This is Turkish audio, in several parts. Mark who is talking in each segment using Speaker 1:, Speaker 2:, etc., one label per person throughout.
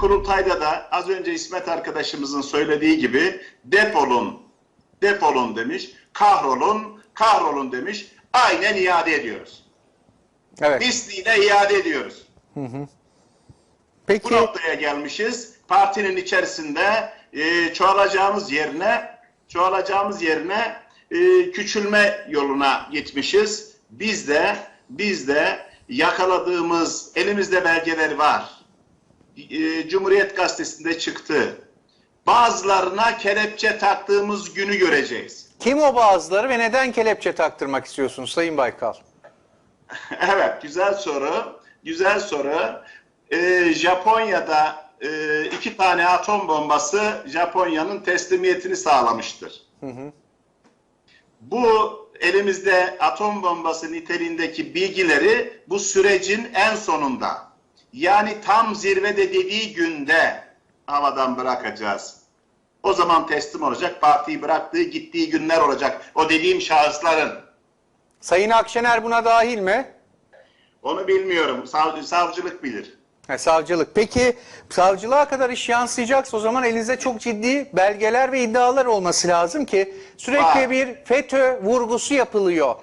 Speaker 1: kurultayda da az önce İsmet arkadaşımızın söylediği gibi defolun, defolun demiş, kahrolun, kahrolun demiş. Aynen iade ediyoruz.
Speaker 2: Evet.
Speaker 1: Misliyle iade ediyoruz. Bu
Speaker 2: Peki
Speaker 1: noktaya gelmişiz. Partinin içerisinde e, çoğalacağımız yerine çoğalacağımız yerine e, küçülme yoluna gitmişiz. Biz de biz de yakaladığımız elimizde belgeler var. E, Cumhuriyet Gazetesi'nde çıktı. Bazılarına kelepçe taktığımız günü göreceğiz.
Speaker 2: kim o bazıları ve neden kelepçe taktırmak istiyorsunuz Sayın Baykal?
Speaker 1: Evet, güzel soru. Güzel soru. Ee, Japonya'da e, iki tane atom bombası Japonya'nın teslimiyetini sağlamıştır. Bu elimizde atom bombası niteliğindeki bilgileri bu sürecin en sonunda yani tam zirvede dediği günde havadan bırakacağız. O zaman teslim olacak. Partiyi bıraktığı, gittiği günler olacak. O dediğim şahısların.
Speaker 2: Sayın Akşener buna dahil mi?
Speaker 1: Onu bilmiyorum. Sav- savcılık bilir.
Speaker 2: Ha, savcılık. Peki savcılığa kadar iş yansıyacaksa o zaman elinizde çok ciddi belgeler ve iddialar olması lazım ki sürekli
Speaker 1: Var.
Speaker 2: bir FETÖ vurgusu yapılıyor.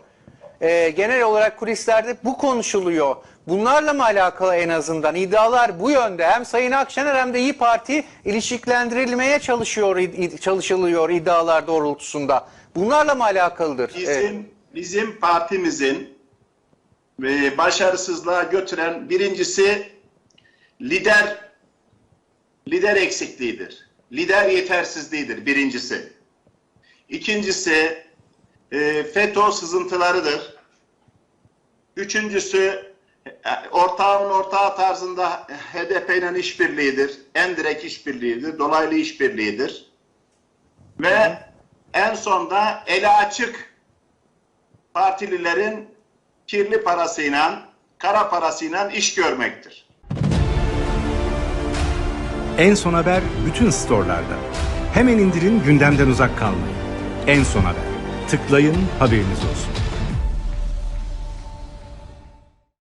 Speaker 2: Ee, genel olarak kulislerde bu konuşuluyor. Bunlarla mı alakalı en azından iddialar bu yönde? Hem Sayın Akşener hem de İyi Parti ilişkilendirilmeye çalışıyor, çalışılıyor iddialar doğrultusunda. Bunlarla mı alakalıdır?
Speaker 1: Bizim
Speaker 2: Ee,
Speaker 1: bizim partimizin e, başarısızlığa götüren birincisi lider lider eksikliğidir. Lider yetersizliğidir birincisi. İkincisi e, FETÖ sızıntılarıdır. Üçüncüsü e, ortağın ortağı tarzında HDP ile işbirliğidir. En direkt işbirliğidir. Dolaylı işbirliğidir. Ve en sonda ele açık partililerin kirli parasıyla, kara parasıyla iş görmektir.
Speaker 3: En Son Haber bütün storelarda. Hemen indirin gündemden uzak kalmayın. En Son Haber. Tıklayın haberiniz olsun.